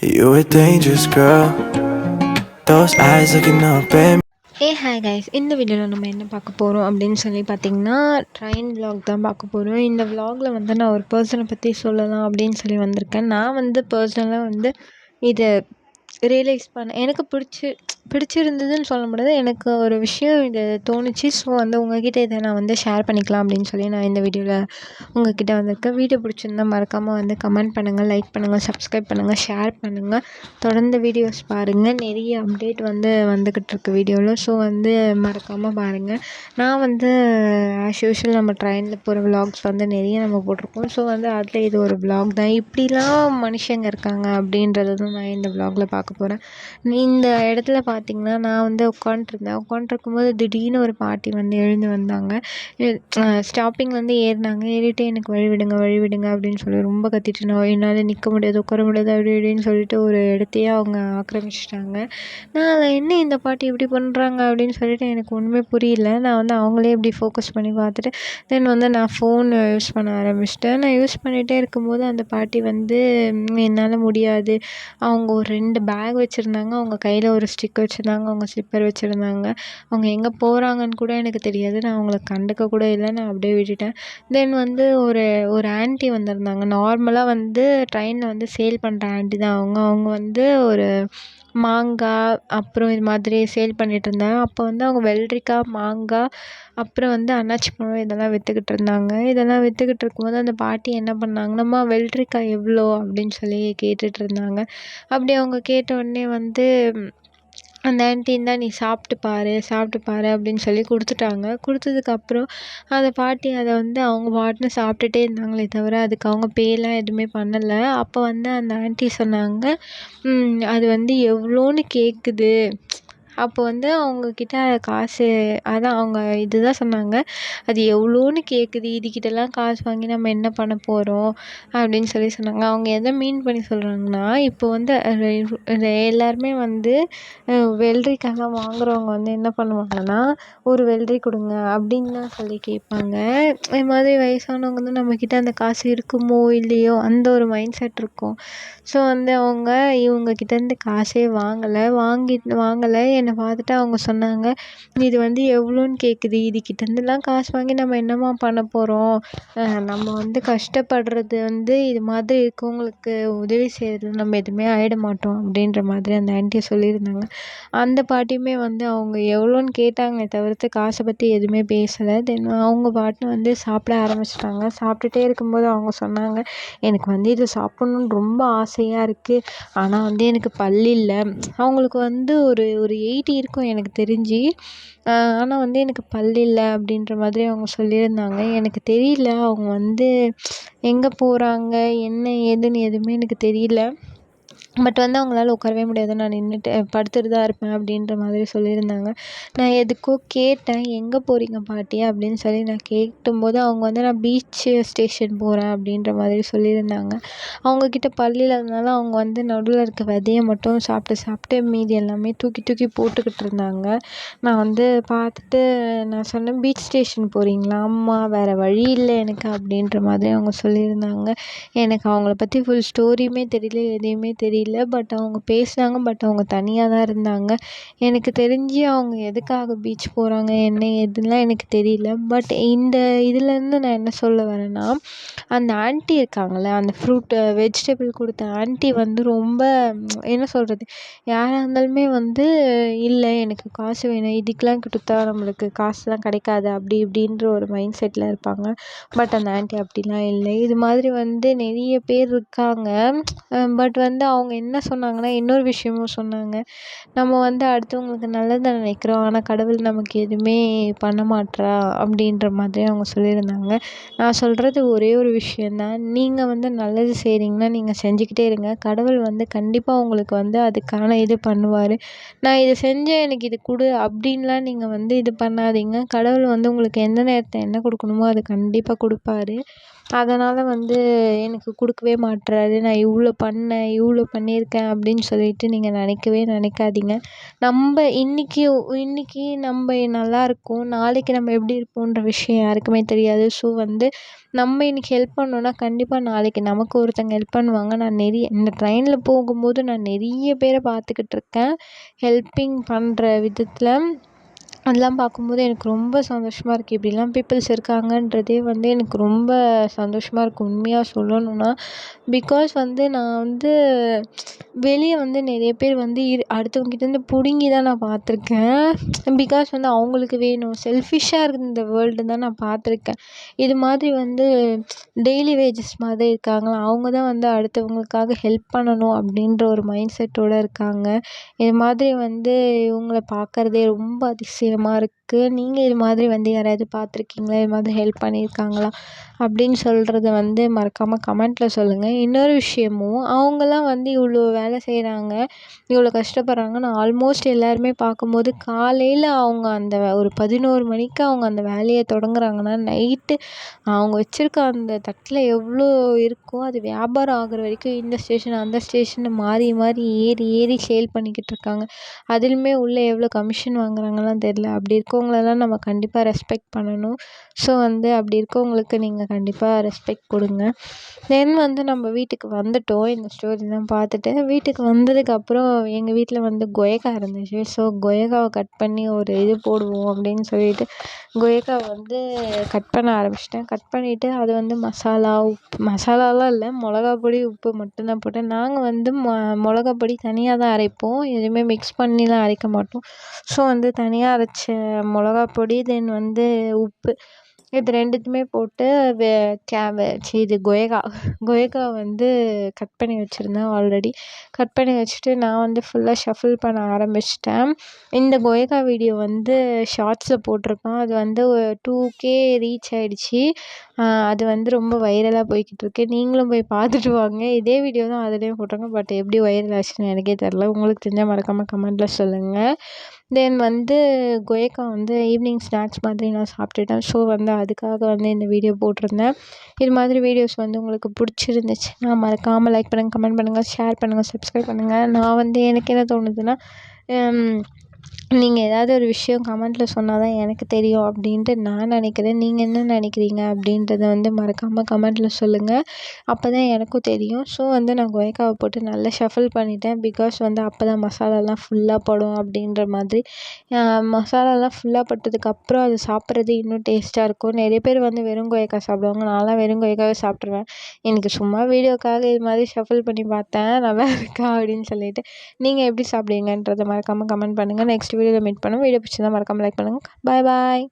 You a dangerous girl. Those eyes looking up at me. Hey hi guys இந்த வீடியோவில் நம்ம என்ன பார்க்க போகிறோம் அப்படின்னு சொல்லி பார்த்தீங்கன்னா ட்ரெயின் விலாக் தான் பார்க்க போகிறோம் இந்த விலாகில் வந்து நான் ஒரு பர்சனை பற்றி சொல்லலாம் அப்படின்னு சொல்லி வந்திருக்கேன் நான் வந்து பர்சனலாக வந்து இதை ரியலைஸ் பண்ணேன் எனக்கு பிடிச்சி பிடிச்சிருந்ததுன்னு சொல்ல முடியாது. எனக்கு ஒரு விஷயம் இது தோணுச்சு. ஸோ வந்து உங்ககிட்ட இதை நான் வந்து ஷேர் பண்ணிக்கலாம் அப்படின்னு சொல்லி நான் இந்த வீடியோவில் உங்ககிட்ட வந்திருக்கேன். வீடியோ பிடிச்சிருந்தா மறக்காமல் வந்து கமெண்ட் பண்ணுங்கள் லைக் பண்ணுங்கள் சப்ஸ்கிரைப் பண்ணுங்கள் ஷேர் பண்ணுங்கள் தொடர்ந்து வீடியோஸ் பாருங்கள் நிறைய அப்டேட் வந்து வந்துக்கிட்டு இருக்கு வீடியோவில் ஸோ வந்து மறக்காமல் பாருங்கள் நான் வந்து ஆஸ் யூஷுவல் நம்ம ட்ரெயினில் போகிற விலாக்ஸ் வந்து நிறைய நம்ம போட்டிருக்கோம். ஸோ வந்து அதில் இது ஒரு விலாக் தான். இப்படிலாம் மனுஷங்க இருக்காங்க அப்படின்றது தான் நான் இந்த விலாகில் பார்க்க போகிறேன் இந்த இடத்துல பார்த்தீங்கன்னா நான் வந்து உட்காண்ட்ருந்தேன் உட்காண்ட்ருக்கும்போது திடீர்னு ஒரு பாட்டி வந்து எழுந்து வந்தாங்க. ஸ்டாப்பிங்லேருந்து ஏறினாங்க. ஏறிட்டு எனக்கு வழி விடுங்க வழி விடுங்க அப்படின்னு சொல்லி ரொம்ப கத்திட்டு நான் என்னால் நிற்க முடியாது உட்கார முடியாது அப்படி இப்படின்னு சொல்லிட்டு ஒரு இடத்தையே அவங்க ஆக்கிரமிச்சிட்டாங்க. நான் அதை என்ன இந்த பாட்டி இப்படி பண்ணுறாங்க அப்படின்னு சொல்லிட்டு எனக்கு ஒன்றுமே புரியல. நான் வந்து அவங்களே இப்படி ஃபோக்கஸ் பண்ணி பார்த்துட்டு தென் வந்து நான் ஃபோன் யூஸ் பண்ண ஆரம்பிச்சிட்டேன். நான் யூஸ் பண்ணிகிட்டே இருக்கும்போது அந்த பாட்டி வந்து என்னால் முடியாது. அவங்க ஒரு ரெண்டு பேக் வச்சுருந்தாங்க. அவங்க கையில் ஒரு ஸ்டிக் வச்சுருந்தாங்க. அவங்க ஸ்லிப்பர் வச்சுருந்தாங்க. அவங்க எங்கே போகிறாங்கன்னு கூட எனக்கு தெரியாது. நான் அவங்கள கண்டுக்க கூட இல்லை. நான் அப்படியே விட்டுட்டேன். தென் வந்து ஒரு ஒரு ஆன்ட்டி வந்திருந்தாங்க. நார்மலாக வந்து ட்ரெயினில் வந்து சேல் பண்ணுற ஆன்ட்டி தான் அவங்க. அவங்க வந்து ஒரு மாங்காய் அப்புறம் இது மாதிரி சேல் பண்ணிகிட்டு அப்போ வந்து அவங்க வெள்ளரிக்காய் மாங்காய் அப்புறம் வந்து அன்னாசி பழம் இதெல்லாம் விற்றுக்கிட்டு இருந்தாங்க. இதெல்லாம் விற்றுக்கிட்டு இருக்கும்போது அந்த பாட்டி என்ன பண்ணாங்கன்னா அம்மா வெள்ளரிக்காய் எவ்வளோ? அப்படின்னு சொல்லி கேட்டுட்டு இருந்தாங்க. அப்படி அவங்க கேட்ட உடனே வந்து அந்த ஆண்ட்டி இந்தா நீ சாப்பிட்டு பாரு சாப்பிட்டு பாரு அப்படின்னு சொல்லி கொடுத்துட்டாங்க. கொடுத்ததுக்கப்புறம் அந்த பாட்டி அதை வந்து அவங்க பாட்டுன்னு சாப்பிட்டுட்டே இருந்தாங்களே தவிர அதுக்கு அவங்க பேலாம் எதுவுமே பண்ணலை. அப்போ வந்து அந்த ஆண்ட்டி சொன்னாங்க அது வந்து எவ்வளோன்னு கேட்குது அப்போ வந்து அவங்கக்கிட்ட காசு அதான் அவங்க இது தான் சொன்னாங்க. அது எவ்வளோன்னு கேட்குது இதுக்கிட்டலாம் காசு வாங்கி நம்ம என்ன பண்ண போகிறோம் அப்படின்னு சொல்லி சொன்னாங்க. அவங்க எதை மீன் பண்ணி சொல்கிறாங்கன்னா இப்போ வந்து எல்லாருமே வந்து வெள்ளரிக்காலாம் வாங்குறவங்க வந்து என்ன பண்ணுவாங்கன்னா ஒரு வெள்ளரி கொடுங்க அப்படின்னு தான் சொல்லி கேட்பாங்க. இது மாதிரி வயசானவங்க வந்து நம்மக்கிட்ட அந்த காசு இருக்குமோ இல்லையோ அந்த ஒரு மைண்ட் செட் இருக்கும். ஸோ வந்து அவங்க இவங்கக்கிட்டேருந்து காசே வாங்கலை. வாங்கிட்டு வாங்கலை. என்னை பார்த்துட்டு அவங்க சொன்னாங்க. இது வந்து எவ்வளோன்னு கேட்குது இதுக்கிட்டேருந்துலாம் காசு வாங்கி நம்ம என்னம்மா பண்ண போகிறோம் நம்ம வந்து கஷ்டப்படுறது வந்து இது மாதிரி இருக்கவங்களுக்கு உதவி செய்கிறது நம்ம எதுவுமே ஆகிட மாட்டோம் அப்படின்ற மாதிரி அந்த ஆண்டியை சொல்லியிருந்தாங்க. அந்த பாட்டியுமே வந்து அவங்க எவ்வளோன்னு கேட்டாங்களே தவிர்த்து காசை பற்றி எதுவுமே பேசலை. தென் அவங்க பாட்டுன்னு வந்து சாப்பிட ஆரம்பிச்சிட்டாங்க. சாப்பிட்டுட்டே இருக்கும்போது அவங்க சொன்னாங்க எனக்கு வந்து இதை சாப்பிட்ணுன்னு ரொம்ப ஆசையாக இருக்குது ஆனால் வந்து எனக்கு பல் இல்லை. அவங்களுக்கு வந்து ஒரு ஒரு எயிட்டி இருக்கும் எனக்கு தெரிஞ்சு. ஆனால் வந்து எனக்கு பல் இல்லை அப்படின்ற மாதிரி அவங்க சொல்லியிருந்தாங்க. எனக்கு தெரியல அவங்க வந்து எங்கே போகிறாங்க என்ன ஏதுன்னு எதுவுமே எனக்கு தெரியல. பட் வந்து அவங்களால உட்காரவே முடியாது. நான் நின்றுட்டு படுத்துட்டு தான் இருப்பேன் அப்படின்ற மாதிரி சொல்லியிருந்தாங்க. நான் எதுக்கோ கேட்டேன். எங்கே போகிறீங்க பாட்டி? அப்படின்னு சொல்லி நான் கேட்டும்போது அவங்க வந்து நான் பீச்சு ஸ்டேஷன் போகிறேன் அப்படின்ற மாதிரி சொல்லியிருந்தாங்க. அவங்கக்கிட்ட பல் இல்லாதனால அவங்க வந்து நடுவில் இருக்க விதைய மட்டும் சாப்பிட்டு சாப்பிட்டு மீதி எல்லாமே தூக்கி தூக்கி போட்டுக்கிட்டு இருந்தாங்க. நான் வந்து பார்த்துட்டு நான் சொன்னேன் பீச் ஸ்டேஷன் போகிறீங்களா ஆமாம் வேறு வழி இல்லை எனக்கு அப்படின்ற மாதிரி அவங்க சொல்லியிருந்தாங்க. எனக்கு அவங்கள பற்றி ஃபுல் ஸ்டோரியுமே தெரியல எதையுமே தெரியல. தெரியல பட் அவங்க பேசினாங்க பட் அவங்க தனியாக தான் இருந்தாங்க. எனக்கு தெரிஞ்சு அவங்க எதுக்காக பீச் போகிறாங்க என்ன ஏதுன்னுலாம் எனக்கு தெரியல. பட் இந்த இதுலேருந்து நான் என்ன சொல்ல வரேன்னா அந்த ஆன்ட்டி இருக்காங்கள்ல அந்த ஃப்ரூட் வெஜிடபிள் கொடுத்த ஆன்ட்டி வந்து ரொம்ப என்ன சொல்கிறது யாராக இருந்தாலுமே வந்து இல்லை எனக்கு காசு வேணும். இதுக்கெலாம் கொடுத்தா நம்மளுக்கு காசுலாம் கிடைக்காது. அப்படி இப்படின்ற ஒரு மைண்ட் செட்டில் இருப்பாங்க. பட் அந்த ஆன்ட்டி அப்படிலாம் இல்லை. இது மாதிரி வந்து நிறைய பேர் இருக்காங்க. பட் வந்து அவங்க அவங்க என்ன சொன்னாங்கன்னா இன்னொரு விஷயமும் சொன்னாங்க. நம்ம வந்து அடுத்தவங்களுக்கு நல்லதை நினைக்கிறோம். ஆனால் கடவுள் நமக்கு எதுவுமே பண்ண மாட்றா அப்படின்ற மாதிரி அவங்க சொல்லியிருந்தாங்க. நான் சொல்கிறது ஒரே ஒரு விஷயந்தான் நீங்கள் வந்து நல்லது செய்கிறீங்கன்னா நீங்கள் செஞ்சுக்கிட்டே இருங்க. கடவுள் வந்து கண்டிப்பாக உங்களுக்கு வந்து அதுக்கான இது பண்ணுவார். நான் இதை செஞ்சேன் எனக்கு இது கொடு அப்படின்லாம் நீங்கள் வந்து இது பண்ணாதீங்க. கடவுள் வந்து உங்களுக்கு எந்த நேரத்தை என்ன கொடுக்கணுமோ அது கண்டிப்பாக கொடுப்பாரு. அதனால் வந்து எனக்கு கொடுக்கவே மாட்றாரு. நான் இவ்வளோ பண்ணேன் இவ்வளோ பண்ணியிருக்கேன் அப்படின்னு சொல்லிட்டு நீங்கள் நினைக்கவே நினைக்காதீங்க. நம்ம இன்றைக்கி இன்றைக்கி நம்ம நல்லா இருக்கோம். நாளைக்கு நம்ம எப்படி இருப்போன்ற விஷயம் யாருக்குமே தெரியாது. ஸோ வந்து நம்ம இன்றைக்கி ஹெல்ப் பண்ணோன்னா கண்டிப்பாக நாளைக்கு நமக்கு ஒருத்தங்க ஹெல்ப் பண்ணுவாங்க. நான் நிறைய இந்த ட்ரெயினில் போகும்போது நான் நிறைய பேரை பார்த்துக்கிட்ருக்கேன் ஹெல்ப்பிங் பண்ணுற விதத்தில். அதெல்லாம் பார்க்கும்போது எனக்கு ரொம்ப சந்தோஷமாக இருக்குது இப்படிலாம் பீப்புள்ஸ் இருக்காங்கன்றதே வந்து எனக்கு ரொம்ப சந்தோஷமாக இருக்குது உண்மையாக சொல்லணுன்னா பிகாஸ் வந்து நான் வந்து வெளியே வந்து நிறைய பேர் வந்து இரு அடுத்தவங்ககிட்டேருந்து பிடுங்கி தான் நான் பார்த்துருக்கேன். பிகாஸ் வந்து அவங்களுக்கு வேணும். செல்ஃபிஷ்ஷாக இருந்த இந்த வேர்ல்டு தான் நான் பார்த்துருக்கேன். இது மாதிரி வந்து டெய்லி வேஜஸ் மாதிரி இருக்காங்களா அவங்க தான் வந்து அடுத்தவங்களுக்காக ஹெல்ப் பண்ணணும் அப்படின்ற ஒரு மைண்ட் செட்டோடு இருக்காங்க. இது மாதிரி வந்து இவங்கள பார்க்கறதே ரொம்ப அதிசயம். ہمارے இருக்குது நீங்கள் இது மாதிரி வந்து யாராவது பார்த்துருக்கீங்களா? இது மாதிரி ஹெல்ப் பண்ணியிருக்காங்களா? அப்படின்னு சொல்கிறத வந்து மறக்காமல் கமெண்ட்டில் சொல்லுங்கள் இன்னொரு விஷயமும் அவங்களாம் வந்து இவ்வளோ வேலை செய்கிறாங்க இவ்வளோ கஷ்டப்படுறாங்க நான் ஆல்மோஸ்ட் எல்லாருமே பார்க்கும்போது காலையில் அவங்க அந்த ஒரு பதினோரு மணிக்கு அவங்க அந்த வேலையை தொடங்குறாங்கன்னா நைட்டு அவங்க வச்சுருக்க அந்த தட்டில் எவ்வளோ இருக்கோ அது வியாபாரம் ஆகிற வரைக்கும் இந்த ஸ்டேஷன் அந்த ஸ்டேஷன் மாறி மாறி ஏறி ஏறி சேல் பண்ணிக்கிட்டு இருக்காங்க. அதிலுமே உள்ளே எவ்வளோ கமிஷன் வாங்குறாங்கலாம் தெரில அப்படி இருக்கும் இருக்கவங்களெல்லாம் நம்ம கண்டிப்பாக ரெஸ்பெக்ட் பண்ணணும். ஸோ வந்து அப்படி இருக்கவங்களுக்கு நீங்கள் கண்டிப்பாக ரெஸ்பெக்ட் கொடுங்க. தென் வந்து நம்ம வீட்டுக்கு வந்துவிட்டோம் இந்த ஸ்டோரிலாம் பார்த்துட்டு வீட்டுக்கு வந்ததுக்கப்புறம் எங்கள் வீட்டில் வந்து கொயக்கா இருந்துச்சு. ஸோ கொயக்காவை கட் பண்ணி ஒரு இது போடுவோம் அப்படின்னு சொல்லிட்டு கொயக்காவை வந்து கட் பண்ண ஆரம்பிச்சிட்டேன். கட் பண்ணிவிட்டு அது வந்து மசாலா உப்பு மசாலாலாம் இல்லை. மிளகா பொடி உப்பு மட்டும்தான் போட்டேன். நாங்கள் வந்து மொ மிளகா பொடி தனியாக தான் அரைப்போம். எதுவுமே மிக்ஸ் பண்ணிலாம் அரைக்க மாட்டோம். ஸோ வந்து தனியாக அரைச்ச மிளகா பொடி தென் வந்து உப்பு. இது ரெண்டுத்தையுமே போட்டு வே கேபேஜ் இது கொயகா. கொயகா வந்து கட் பண்ணி வச்சுருந்தேன் ஆல்ரெடி கட் பண்ணி வச்சுட்டு நான் வந்து ஃபுல்லாக ஷஃபில் பண்ண ஆரம்பிச்சிட்டேன். இந்த கொயகா வீடியோ வந்து ஷார்ட்ஸில் போட்டிருப்பேன் அது வந்து டூ கே ரீச் ஆகிடுச்சி அது வந்து ரொம்ப வைரலாக போய்கிட்டு இருக்கு. நீங்களும் போய் பார்த்துட்டு வாங்க. இதே வீடியோ தான் அதுலேயும் போட்டிருக்கேன் பட் எப்படி வைரல் ஆச்சுன்னு எனக்கே தெரில உங்களுக்கு தெரிஞ்சால் மறக்காமல் கமெண்ட்டில் சொல்லுங்கள் தென் வந்து கொயக்கா வந்து ஈவினிங் ஸ்நாக்ஸ் மாதிரி நான் சாப்பிட்டுட்டேன். ஸோ வந்து அதுக்காக வந்து இந்த வீடியோ போட்டிருந்தேன். இது மாதிரி வீடியோஸ் வந்து உங்களுக்கு பிடிச்சிருந்துச்சுன்னா மறக்காமல் லைக் பண்ணுங்கள் கமெண்ட் பண்ணுங்கள் ஷேர் பண்ணுங்கள் சப்ஸ்கிரைப் பண்ணுங்கள் நான் வந்து எனக்கு என்ன தோணுதுன்னா நீங்கள் ஏதாவது ஒரு விஷயம் கமெண்ட்டில் சொன்னால் தான் எனக்கு தெரியும் அப்படின்ட்டு நான் நினைக்கிறேன். நீங்கள் என்ன நினைக்கிறீங்க அப்படின்றத வந்து மறக்காமல் கமெண்ட்டில் சொல்லுங்கள் அப்போ தான் எனக்கும் தெரியும். ஸோ வந்து நான் கொய்க்காவை போட்டு நல்லா ஷஃபில் பண்ணிவிட்டேன் பிகாஸ் வந்து அப்போ தான் மசாலாலாம் ஃபுல்லாக படும் அப்படின்ற மாதிரி. மசாலாலாம் ஃபுல்லாக பட்டதுக்கப்புறம் அது சாப்பிட்றது இன்னும் டேஸ்ட்டாக இருக்கும். நிறைய பேர் வந்து வெறும் கொய்க்கா சாப்பிடுவாங்க. நான்லாம் வெறும் கொய்க்காவே சாப்பிட்ருவேன் எனக்கு சும்மா வீடியோக்காக இது மாதிரி ஷஃபில் பண்ணி பார்த்தேன். நல்லா இருக்கா அப்படின்னு சொல்லிட்டு. நீங்கள் எப்படி சாப்பிடுவீங்கன்றதை மறக்காமல் கமெண்ட் பண்ணுங்கள் நெக்ஸ்ட் வீடியோவில் மீட் பண்ணுவோம். வீடியோ பிடிச்சிருந்தா மறக்காமல் லைக் பண்ணுங்கள் பாய் பாய்